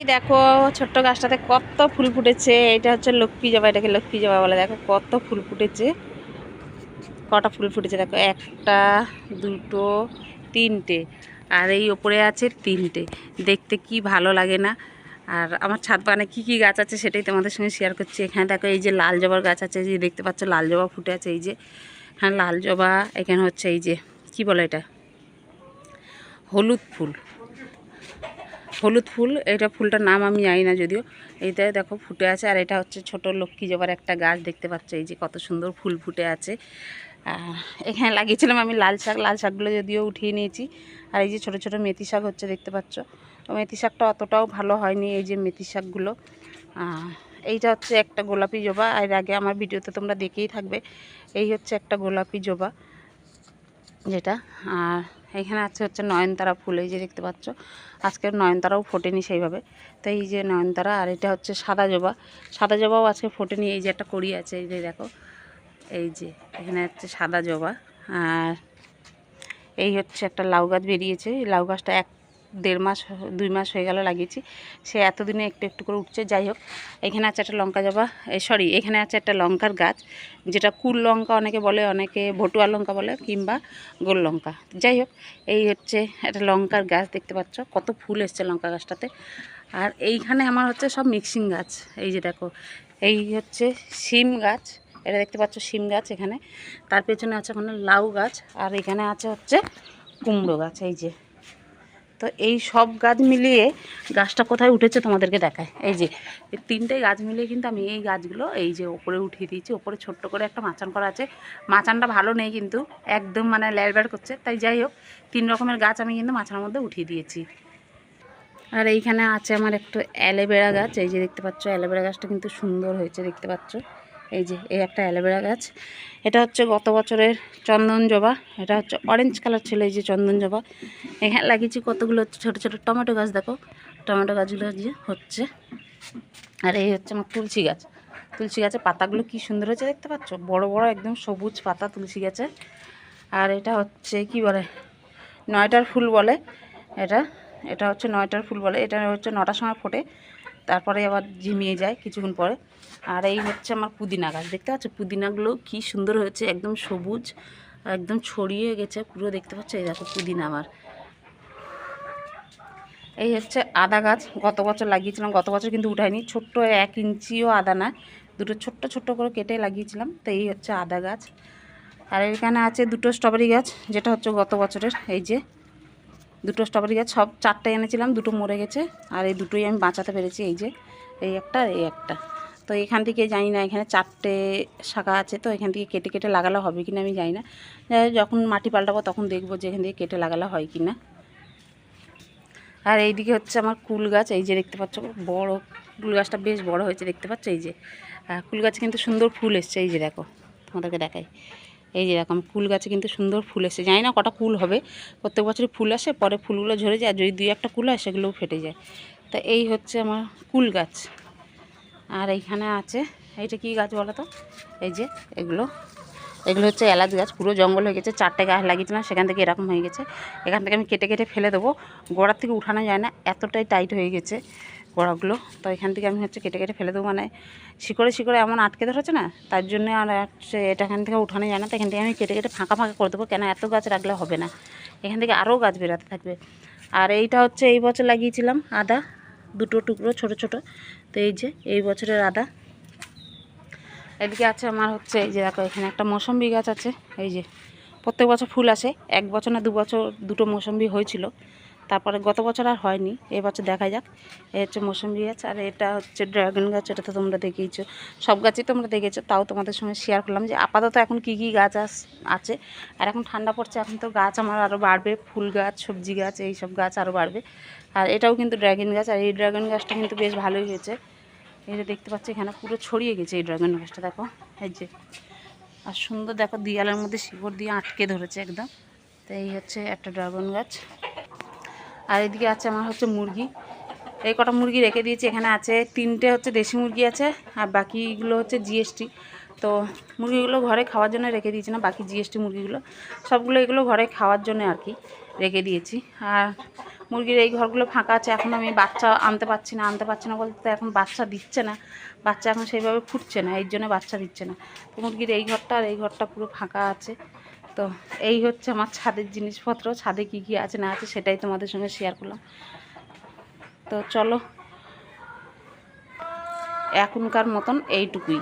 দেখো, ছোট্ট গাছটাতে কত ফুল ফুটেছে। এটা হচ্ছে লক্ষ্মী জবা, এটাকে লক্ষ্মী জবা বলে। দেখো, কত ফুল ফুটেছে। কটা ফুল ফুটেছে, দেখো, একটা, দুটো, তিনটে। আর এই ওপরে আছে তিনটে। দেখতে কি ভালো লাগে না। আর আমার ছাদ বাগানে কী কী গাছ আছে সেটাই তোমাদের সঙ্গে শেয়ার করছি। এখানে দেখো, এই যে লাল জবার গাছ আছে যে দেখতে পাচ্ছ, লাল জবা ফুটে আছে, এই যে। হ্যাঁ লাল জবা, এখানে হচ্ছে এই যে, কি বলে এটা? হলুদ ফুল। হলুদ ফুল, এটা ফুলটার নাম আমি জানি না যদিও। এইটা দেখো ফুটে আছে আর এটা হচ্ছে ছোট লক্ষ্মী জবার একটা গাছ, দেখতে পাচ্ছ এই যে কত সুন্দর ফুল ফুটে আছে। এখানে লাগিয়েছিলাম আমি লাল শাক, লাল শাকগুলো যদিও উঠিয়ে নিয়েছি। আর এই যে ছোট ছোট মেথি শাক হচ্ছে, দেখতে পাচ্ছ। মেথি শাকটা অতটাও ভালো হয়নি এই যে মেথি শাকগুলো। এইটা হচ্ছে একটা গোলাপি জবা। এর আগে আমার ভিডিওতে তোমরা দেখেই থাকবে। এই হচ্ছে একটা গোলাপি জবা যেটা। আর এখানে আছে হচ্ছে নয়নতারা ফুল, এই যে দেখতে পাচ্ছ। আজকের নয়নতারাও ফোটেনি সেইভাবে। তো এই যে নয়নতারা, আর এটা হচ্ছে সাদা জবা। সাদা জবাও আজকে ফোটেনি, এই যে একটা কড়ি আছে, এই যে দেখো। এই যে, এখানে হচ্ছে সাদা জবা। আর এই হচ্ছে একটা লাউ গাছ বেরিয়েছে। এই লাউ গাছটা এক দেড় মাস দুই মাস হয়ে গেল লাগিয়েছি। সে এতদিনে একটু একটু করে উঠছে, যাই হোক। এখানে আছে একটা লঙ্কা জবা সরি এখানে আছে একটা লঙ্কার গাছ, যেটা কুল লঙ্কা অনেকে বলে, অনেকে ভটুয়া লঙ্কা বলে, কিংবা গোল লঙ্কা। যাই হোক, এই হচ্ছে একটা লঙ্কার গাছ, দেখতে পাচ্ছ, কত ফুল এসছে লঙ্কা গাছটাতে। আর এইখানে আমার হচ্ছে সব মিক্সিং গাছ, এই যে দেখো, এই হচ্ছে শিম গাছ, এটা দেখতে পাচ্ছ শিম গাছ এখানে। তার পেছনে আছে ওখানে লাউ গাছ, আর এখানে আছে হচ্ছে কুমড়ো গাছ, এই যে। তো এই সব গাছ মিলিয়ে গাছটা কোথায় উঠেছে তোমাদেরকে দেখায়। এই যে, এই তিনটে গাছ মিলিয়ে কিন্তু আমি এই গাছগুলো এই যে ওপরে উঠিয়ে দিয়েছি। ওপরে ছোট্ট করে একটা মাচান করা আছে। মাচানটা ভালো নেই কিন্তু, একদম মানে ল্যালব্যাড করছে। তাই যাই হোক, তিন রকমের গাছ আমি কিন্তু মাচানের মধ্যে উঠিয়ে দিয়েছি। আর এইখানে আছে আমার একটু অ্যালোভেরা গাছ। এই যে দেখতে পাচ্ছ, অ্যালোভেরা গাছটা কিন্তু সুন্দর হয়েছে, দেখতে পাচ্ছ। এই যে, এই একটা অ্যালোভেরা গাছ। এটা হচ্ছে গত বছরের চন্দন জবা। এটা হচ্ছে অরেঞ্জ কালার ছিল এই যে চন্দন জবা। এখানে লাগিয়েছি কতগুলো হচ্ছে ছোটো ছোটো টমেটো গাছ, দেখো। টমেটো গাছগুলো যে হচ্ছে। আর এই হচ্ছে আমার তুলসী গাছ। তুলসী গাছের পাতাগুলো কি সুন্দর হয়েছে দেখতে পাচ্ছ? বড় বড় একদম সবুজ পাতা তুলসী গাছে। আর এটা হচ্ছে, কি বলে? নয়টার ফুল বলে এটা। এটা হচ্ছে নয়টার ফুল বলে। এটা হচ্ছে নটার সময় ফোটে। তারপরে আবার ঝিমিয়ে যায় কিছুক্ষণ পরে। আর এই হচ্ছে আমার পুদিনা গাছ। দেখতে পাচ্ছ? পুদিনাগুলো কি সুন্দর হয়েছে, একদম সবুজ, একদম ছড়িয়ে গেছে, পুরো দেখতে পাচ্ছ? এই দেখো পুদিনা আমার। এই হচ্ছে আদা গাছ। গত বছর লাগিয়েছিলাম, গত বছর কিন্তু উঠাইনি ছোট্ট এক ইঞ্চিও আদা না, দুটো ছোট্ট ছোট্ট করে কেটে লাগিয়েছিলাম, তো এই হচ্ছে আদা গাছ। আর এখানে আছে দুটো স্ট্রবেরি গাছ, যেটা হচ্ছে গত বছরের, এই যে দুটো স্ট্রবেরি গাছ, সব চারটে এনেছিলাম, দুটো মরে গেছে, আর এই দুটোই আমি বাঁচাতে পেরেছি, এই যে, এই একটা, আর এই একটা। তো এখান থেকে জানি না, এখানে চারটে শাখা আছে, তো এখান থেকে কেটে কেটে লাগালে হবে কিনা আমি জানি না। যখন মাটি পাল্টাবো তখন দেখব যে এখান থেকে কেটে লাগালে হয় কি না আর এইদিকে হচ্ছে আমার কুল গাছ, এই যে দেখতে পাচ্ছ, বড় কুল গাছটা বেশ বড় হয়েছে, দেখতে পাচ্ছ, এই যে। কুল গাছে কিন্তু সুন্দর ফুল এসছে, এই যে দেখো, তোমাদেরকে দেখাই। এই যে এরকম ফুল গাছে কিন্তু সুন্দর ফুল এসে, জানি না কটা কুল হবে। প্রত্যেক বছরই ফুল আসে, পরে ফুলগুলো ঝরে যায় যদি দুই একটা কুল হয়, সেগুলোও ফেটে যায়। তা এই হচ্ছে আমার কুল গাছ। আর এইখানে আছে, এইটা কি গাছ বলো তো? এই যে এগুলো। এগুলো হচ্ছে এলাচ গাছ, পুরো জঙ্গল হয়ে গেছে, চারটে গাছ লাগিয়েছিলাম সেখান থেকে এরকম হয়ে গেছে। এখান থেকে আমি কেটে কেটে ফেলে দেবো। গোড়ার থেকে উঠানো যায় না, এতটাই টাইট হয়ে গেছে। গোড়াগুলো তো এখান থেকে আমি হচ্ছে কেটে কেটে ফেলে দেবো। মানে শিকড়ে শিকড়ে এমন আটকে ধরেছে না, তার জন্য আর এটা এখান থেকে উঠানো যায় না। তো এখান থেকে আমি কেটে কেটে ফাঁকা ফাঁকা করে দেবো। কেন এত গাছ রাখলে হবে না? এখান থেকে আরও গাছ বেরাতে থাকবে। আর এইটা হচ্ছে এই বছর লাগিয়েছিলাম আদা, দুটো টুকরো ছোট ছোট। তো এই যে এই বছরের আদা। এদিকে আছে আমার হচ্ছে এই যে দেখো, এখানে একটা মৌসম্বি গাছ আছে। এই যে প্রত্যেক বছর ফুল আসে। এক বছর না দু বছর দুটো মৌসম্বি হয়েছিল। তারপরে গত বছর আর হয়নি এবছর দেখা যাক। এই হচ্ছে মৌসম্বি গাছ আর এটা হচ্ছে ড্রাগন গাছ, এটা তো তোমরা দেখেইছো। সব গাছই তোমরা দেখেছ, তাও তোমাদের সঙ্গে শেয়ার করলাম যে আপাতত এখন কি কি গাছ আছে। আর এখন ঠান্ডা পড়ছে, এখন তো গাছ আমার আরও বাড়বে, ফুল গাছ, সবজি গাছ এই সব গাছ আরও বাড়বে। আর এটাও কিন্তু ড্রাগন গাছ, আর এই ড্রাগন গাছটা কিন্তু বেশ ভালোই হয়েছে। যে দেখতে পাচ্ছি এখানে পুরো ছড়িয়ে গেছে এই ড্রাগন গাছটা, দেখো। এই যে। আর সুন্দর দেখো, দিয়ালের মধ্যে শিকড় দিয়ে আটকে ধরেছে একদম। তো এই হচ্ছে একটা ড্রাগন গাছ। আর এদিকে আছে আমার হচ্ছে মুরগি। এই কটা মুরগি রেখে দিয়েছি, এখানে আছে তিনটে হচ্ছে দেশি মুরগি আছে, আর বাকিগুলো হচ্ছে জিএসটি। তো মুরগিগুলো ঘরে খাওয়ার জন্য রেখে দিয়েছি না, বাকি জিএসটি মুরগিগুলো। সবগুলো এগুলো ঘরে খাওয়ার জন্য আর কি রেখে দিয়েছি। আর মুরগির এই ঘরগুলো ফাঁকা আছে, এখন আমি বাচ্চা আনতে পারছি না, আনতে পারছি না বলতে এখন বাচ্চা দিচ্ছে না। বাচ্চা এখন সেইভাবে ফুটছে না এই জন্য বাচ্চা দিচ্ছে না। মুরগির এই ঘরটা আর এই ঘরটা পুরো ফাঁকা আছে। তো এই হচ্ছে আমার ছাদের জিনিসপত্র, ছাদে কি কি আছে না আছে সেটাই তোমাদের সঙ্গে শেয়ার করলাম। তো চলো, এখনকার মতন এইটুকুই।